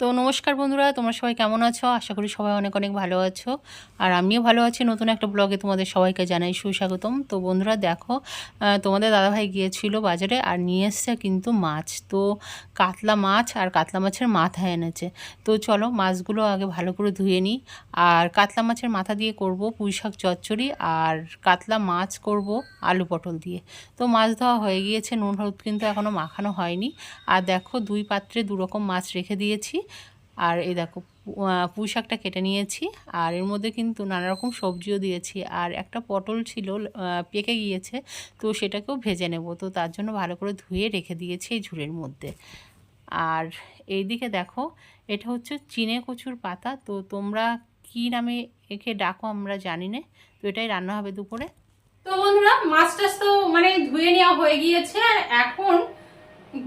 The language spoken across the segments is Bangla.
তো নমস্কার বন্ধুরা, তোমরা সবাই কেমন আছো? আশা করি সবাই অনেক অনেক ভালো আছো। আর আমিও ভালো আছি, নতুন একটা ব্লগে তোমাদের সবাইকে জানাই সুস্বাগতম। তো বন্ধুরা দেখো তোমাদের দাদাভাই গিয়েছিল বাজারে আর নিয়ে এসছে কিন্তু মাছ। তো কাতলা মাছ আর কাতলা মাছের মাথা এনেছে। তো চলো মাছগুলো আগে ভালো করে ধুয়ে নিই। আর কাতলা মাছের মাথা দিয়ে করব পুঁই শাক চচ্চড়ি আর কাতলা মাছ করব আলু পটল দিয়ে। তো মাছ ধোয়া হয়ে গিয়েছে, নুন হলুদ কিন্তু এখনও মাখানো হয়নি। আর দেখো দুই পাত্রে দু রকম মাছ রেখে দিয়েছি। আর এই দেখো পুঁই শাকটা কেটে নিয়েছি, আর এর মধ্যে কিন্তু নানা রকম সবজিও দিয়েছি, আর একটা পটল ছিল পেকে গিয়েছে, তো সেটাকেও ভেজে নেব, তো তার জন্য ভালো করে ধুয়ে রেখে দিয়েছি এই ঝুড়ির মধ্যে। আর এইদিকে দেখো, এটা হচ্ছে চিনে কচুর পাতা, তো তোমরা কি নামে একে ডাকো আমরা জানি না, তো এটাই রান্না হবে দুপুরে। তো বন্ধুরা মাছ টাছ তো মানে ধুয়ে নেওয়া হয়ে গিয়েছে, আর এখন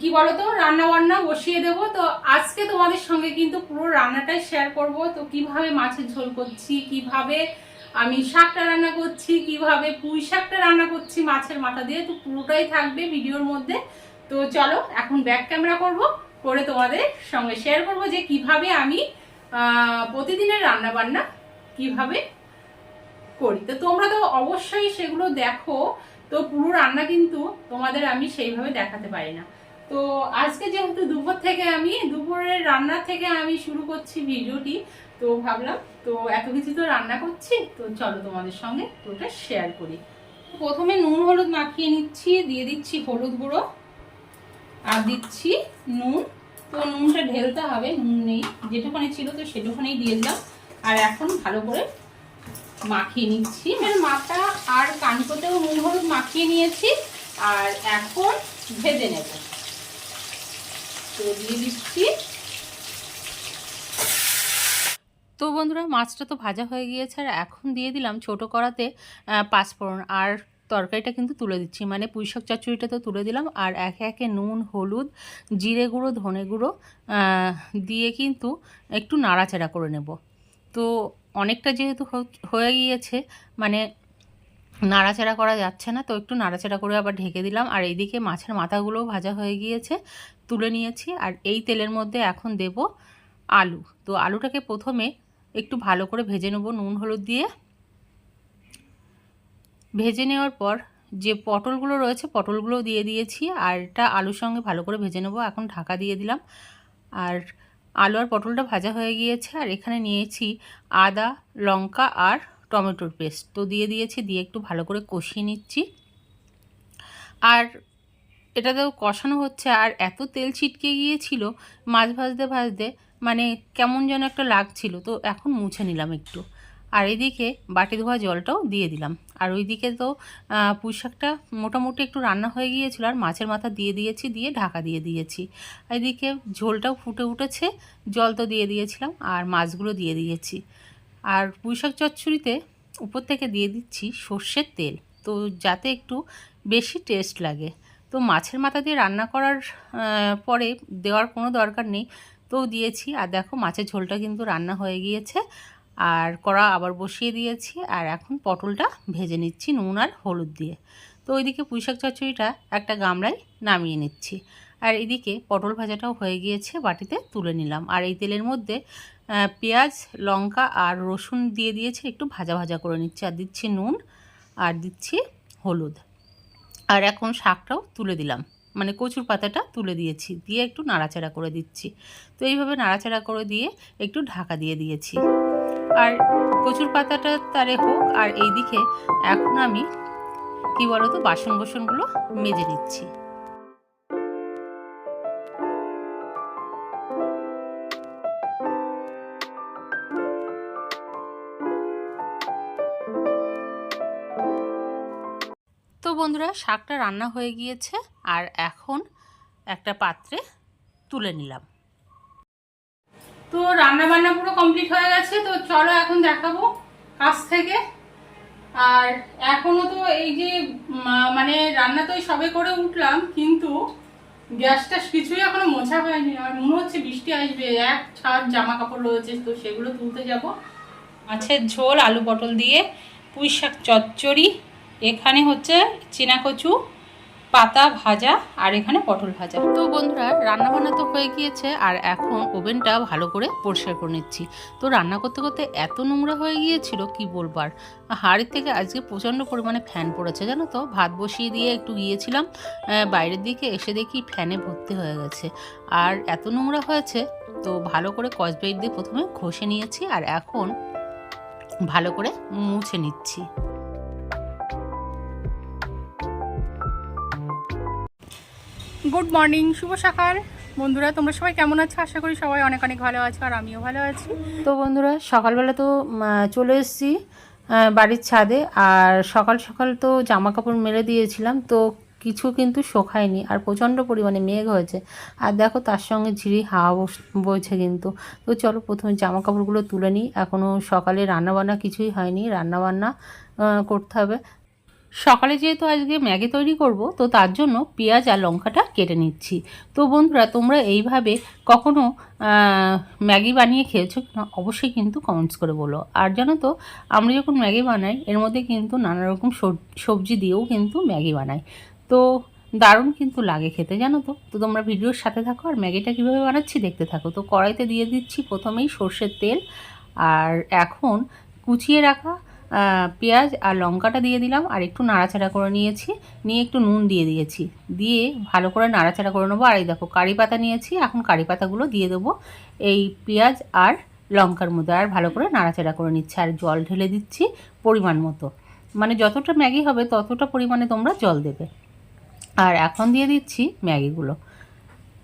কি বলতো, রান্না বান্না বসিয়ে দেবো। তো আজকে তোমাদের সঙ্গে কিন্তু পুরো রান্নাটাই শেয়ার করব। তো কীভাবে মাছের ঝোল করছি, কীভাবে আমি শাকটা রান্না করছি, কীভাবে পুঁই শাকটা রান্না করছি মাছের মাথা দিয়ে, তো পুরোটাই থাকবে ভিডিওর মধ্যে। তো চলো, এখন ব্যাক ক্যামেরা করব, করে তোমাদের সঙ্গে শেয়ার করব যে কীভাবে আমি প্রতিদিনের রান্না বান্না কীভাবে করি। তো তোমরা তো অবশ্যই সেগুলো দেখো, তো পুরো রান্না কিন্তু তোমাদের আমি সেইভাবে দেখাতে পারি না। তো আজকে যেহেতু দুপুর থেকে আমি, দুপুরের রান্না থেকে আমি শুরু করছি ভিডিওটি, তো ভাবলাম, তো এত কিছু তো রান্না করছি, তো চলো তোমাদের সঙ্গে ওটা শেয়ার করি। প্রথমে নুন হলুদ মাখিয়ে নিচ্ছি, দিয়ে দিচ্ছি হলুদ গুঁড়ো, আর দিচ্ছি নুন। তো নুনটা ঢেলতে হবে, নুন নেই যেটুখানি ছিল তো সেটুখানি দিয়ে দিলাম। আর এখন ভালো করে মাখিয়ে নিচ্ছি। মানে মাথা আর কানকোতেও নুন হলুদ মাখিয়ে নিয়েছি, আর এখন ভেজে নেব। দিয়ে দিচ্ছি। তো বন্ধুরা, মাছটা তো ভাজা হয়ে গিয়েছে আর এখন দিয়ে দিলাম ছোটো করাতে পাঁচফোড়ন। আর তরকারিটা কিন্তু তুলে দিচ্ছি। মানে পুঁইশাক চচ্চড়িটা তো তুলে দিলাম। আর একে একে নুন, হলুদ, জিরে গুঁড়ো, ধনে গুঁড়ো দিয়ে কিন্তু একটু নাড়াচাড়া করে নেব। তো অনেকটা যেহেতু হয়ে গিয়েছে মানে নাড়াচাড়া করা যাচ্ছে না, তো একটু নাড়াচাড়া করে আবার ঢেকে দিলাম। আর এইদিকে মাছের মাথাগুলোও ভাজা হয়ে গিয়েছে। তুলে নিয়েছি আর এই তেলের মধ্যে এখন দেব আলু। তো আলুটাকে প্রথমে একটু ভালো করে ভেজে নেব নুন, হলুদ দিয়ে। ভেজে নেওয়ার পর যে পটলগুলো রয়েছে পটলগুলোও দিয়ে দিয়েছি আর এটা আলুর সঙ্গে ভালো করে ভেজে নেব। এখন ঢাকা দিয়ে দিলাম। আর আলু আর পটলটা ভাজা হয়ে গিয়েছে আর এখানে নিয়েছি আদা, লঙ্কা আর টমেটোর পেস্ট। তো দিয়ে দিয়েছি, দিয়ে একটু ভালো করে কষিয়ে নিচ্ছি। আর এটাতেও কষানো হচ্ছে আর এত তেল ছিটকে গিয়েছিল মাছ ভাজতে ভাজতে মানে কেমন যেন একটা লাগছিল। তো এখন মুছে নিলাম একটু। আর এদিকে বাটি ধোয়া জলটাও দিয়ে দিলাম। আর ওইদিকে তো আহ, পুঁই শাকটা মোটামুটি একটু রান্না হয়ে গিয়েছিল আর মাছের মাথা দিয়ে দিয়েছি দিয়ে ঢাকা দিয়ে দিয়েছি। এদিকে ঝোলটাও ফুটে উঠেছে জল তো দিয়ে দিয়েছিলাম আর মাছগুলো দিয়ে দিয়েছি। আর পুঁই শাক চচ্চড়িতে উপর থেকে দিয়ে দিচ্ছি সর্ষের তেল। তো যাতে একটু বেশি টেস্ট লাগে। তো মাছের মাথা দিয়ে রান্না করার পরে দেওয়ার কোনো দরকার নেই। তো দিয়েছি। আর দেখো মাছের ঝোলটা কিন্তু রান্না হয়ে গিয়েছে। আর কড়া আবার বসিয়ে দিয়েছি। আর এখন পটলটা ভেজে নিচ্ছি নুন আর হলুদ দিয়ে। তো ওইদিকে পুঁইশাক চচ্চড়িটা একটা গামলায় নামিয়ে নিচ্ছি। আর এদিকে পটল ভাজাটাও হয়ে গিয়েছে, বাটিতে তুলে নিলাম। আর এই তেলের মধ্যে পেঁয়াজ, লঙ্কা আর রসুন দিয়ে দিয়েছি। একটু ভাজা ভাজা করে নিচ্ছি। আর দিচ্ছি নুন, আর দিচ্ছি হলুদ। আর এখন শাকটাও তুলে দিলাম। মানে কচুর পাতাটা তুলে দিয়েছি, দিয়ে একটু নাড়াচাড়া করে দিচ্ছি। তো এইভাবে নাড়াচাড়া করে দিয়ে একটু ঢাকা দিয়ে দিয়েছি। আর কচুর পাতাটা তারে হোক, আর এইদিকে এখন আমি, কী বলতো বাসন বাসনগুলো মেজে নিচ্ছি। বন্ধুরা, শাকটা রান্না হয়ে গিয়েছে আর এখন একটা পাত্রে তুলে নিলাম। তো রান্না বান্না পুরো কমপ্লিট হয়ে গেছে, তো চলো এখন দেখাবো কাছ থেকে। আর এখনও তো এই যে মানে রান্না তো সবে করে উঠলাম, কিন্তু গ্যাসটা কিছুই এখনও মোছা হয়নি। আর মনে হচ্ছে বৃষ্টি আসবে, এক ছাড় জামা কাপড় রয়েছে, তো সেগুলো তুলতে যাব। মাছের ঝোল, আলু পটল দিয়ে পুঁই শাক চচ্চড়ি এখানে হচ্ছে চীনা কচু, পাতা ভাজা আর এখানে পটল ভাজা। তো বন্ধুরা রান্না বান্না তো হয়ে গিয়েছে আর এখন ওভেনটা ভালো করে পরিষ্কার করে নিচ্ছি। তো রান্না করতে করতে এত নোংরা হয়ে গিয়েছিল, কি বলবার হাড়ির থেকে আজকে প্রচণ্ড পরিমাণে ফ্যান পড়েছে, জানো তো? ভাত বসিয়ে দিয়ে একটু গিয়েছিলাম বাইরের দিকে এসে দেখি ফ্যানে ভর্তি হয়ে গেছে। আর এত নোংরা হয়েছে, তো ভালো করে কসবাইট দিয়ে প্রথমে ঘষে নিয়েছি আর এখন ভালো করে মুছে নিচ্ছি। গুড মর্নিং শুভ সকাল। বন্ধুরা, তোমরা সবাই কেমন আছো? আশা করি সবাই অনেক অনেক ভালো আছো আর আমিও ভালো আছি। তো বন্ধুরা, সকালবেলা তো চলে এসেছি বাড়ির ছাদে। আর সকাল সকাল তো জামা কাপড় মেলে দিয়েছিলাম, তো কিছু কিন্তু শোকায়নি। আর প্রচণ্ড পরিমাণে মেঘ হয়েছে। আর দেখো, তার সঙ্গে ঝিরি হাওয়া বইছে কিন্তু। তো চলো, প্রথমে জামা কাপড়গুলো তুলে নিই। এখনও সকালে রান্নাবান্না কিছুই হয়নি। রান্নাবান্না করতে হবে। সকালে যেহেতু আজকে ম্যাগি তৈরি করব, তো তার জন্য পেঁয়াজ আর লঙ্কাটা কেটে নিচ্ছি। তো বন্ধুরা, তোমরা এইভাবে কখনো ম্যাগি বানিয়ে খেয়েছো না অবশ্যই কিন্তু কমেন্টস করে বলো। আর জানো তো, আমরা যখন ম্যাগি বানাই, এর মধ্যে কিন্তু নানা রকম সব- সবজি দিয়েও কিন্তু ম্যাগি বানাই। তো দারুণ কিন্তু লাগে খেতে, জানো তো। তো তোমরা ভিডিওর সাথে থাকো আর ম্যাগিটা কীভাবে বানাচ্ছি দেখতে থাকো। তো কড়াইতে দিয়ে দিচ্ছি প্রথমেই সর্ষের তেল। আর এখন কুচিয়ে রাখা পেঁয়াজ আর লঙ্কাটা দিয়ে দিলাম আর একটু নাড়াচাড়া করে নিয়েছি। নিয়ে একটু নুন দিয়ে দিয়েছি। দিয়ে ভালো করে নাড়াচাড়া করে নেব। আর এই দেখো, কারি পাতা নিয়েছি। এখন কারি পাতাগুলো দিয়ে দেবো এই পেঁয়াজ আর লঙ্কার মধ্যে। আর ভালো করে নাড়াচাড়া করে নিচ্ছি। আর জল ঢেলে দিচ্ছি পরিমাণ মতো। মানে যতটা ম্যাগি হবে ততটা পরিমাণে তোমরা জল দেবে। আর এখন দিয়ে দিচ্ছি ম্যাগিগুলো।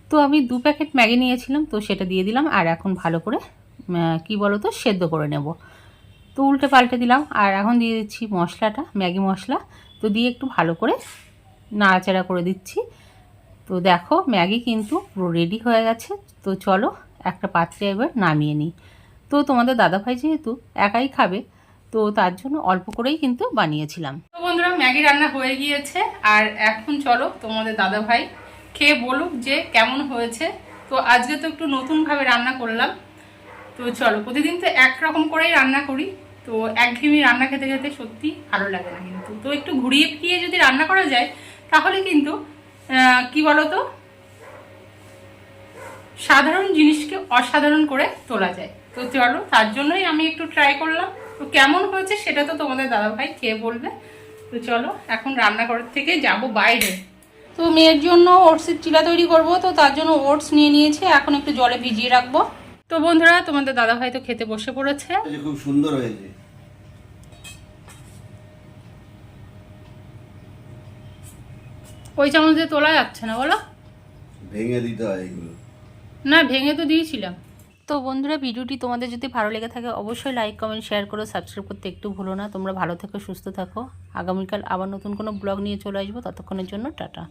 তো আমি দু প্যাকেট ম্যাগি নিয়েছিলাম, তো সেটা দিয়ে দিলাম। আর এখন ভালো করে কি বলো তো সেদ্ধ করে নেব। তো উল্টে পাল্টে দিলাম। আর এখন দিয়ে দিচ্ছি মশলাটা, ম্যাগি মশলা। তো দিয়ে একটু ভালো করে নাড়াচাড়া করে দিচ্ছি। তো দেখো, ম্যাগি কিন্তু পুরো রেডি হয়ে গেছে। তো চলো একটা পাত্রে এবার নামিয়ে নিই। তো তোমাদের দাদাভাই যেহেতু একাই খাবে, তো তার জন্য অল্প করেই কিন্তু বানিয়েছিলাম। তো বন্ধুরা, ম্যাগি রান্না হয়ে গিয়েছে। আর এখন চলো তোমাদের দাদা ভাই খেয়ে বলুক যে কেমন হয়েছে। তো আজকে তো একটু নতুনভাবে রান্না করলাম। তো চলো, প্রতিদিন তো একরকম করেই রান্না করি। তো একঘেয়েমি রান্না খেতে খেতে সত্যি ভালো লাগে না কিন্তু। তো একটু ঘুরিয়ে ফিরিয়ে যদি রান্না করা যায়, তাহলে কিন্তু কি বলতো? সাধারণ জিনিসকে অসাধারণ করে তোলা যায়। তো চলো, তার জন্যই আমি একটু ট্রাই করলাম। তো কেমন হয়েছে সেটা তো তোমাদের দাদাভাই খেয়ে বলবে? তো চলো, এখন রান্নাঘরের থেকে যাব বাইরে। তো মেয়ের জন্য ওটসের চিলা তৈরি করব, তো তার জন্য ওটস নিয়ে নিয়েছি। এখন একটু জলে ভিজিয়ে রাখব। তো বন্ধুরা তোমাদের দাদাভাই তো খেতে বসে পড়েছে। খুব সুন্দর হয়েছে। ওই চামচ দিয়ে তোলা যাচ্ছে না বলো? ভেঙে দিতে হয় এগুলো। না ভেঙে তো দিয়েছিলাম। তো বন্ধুরা ভিডিওটি তোমাদের যদি ভালো লেগে থাকে অবশ্যই লাইক কমেন্ট শেয়ার করো সাবস্ক্রাইব করতে একটু ভুলো না। তোমরা ভালো থেকো সুস্থ থাকো। আগামীকাল আবার নতুন কোনো ব্লগ নিয়ে চলে আসব। ততক্ষণের জন্য টাটা।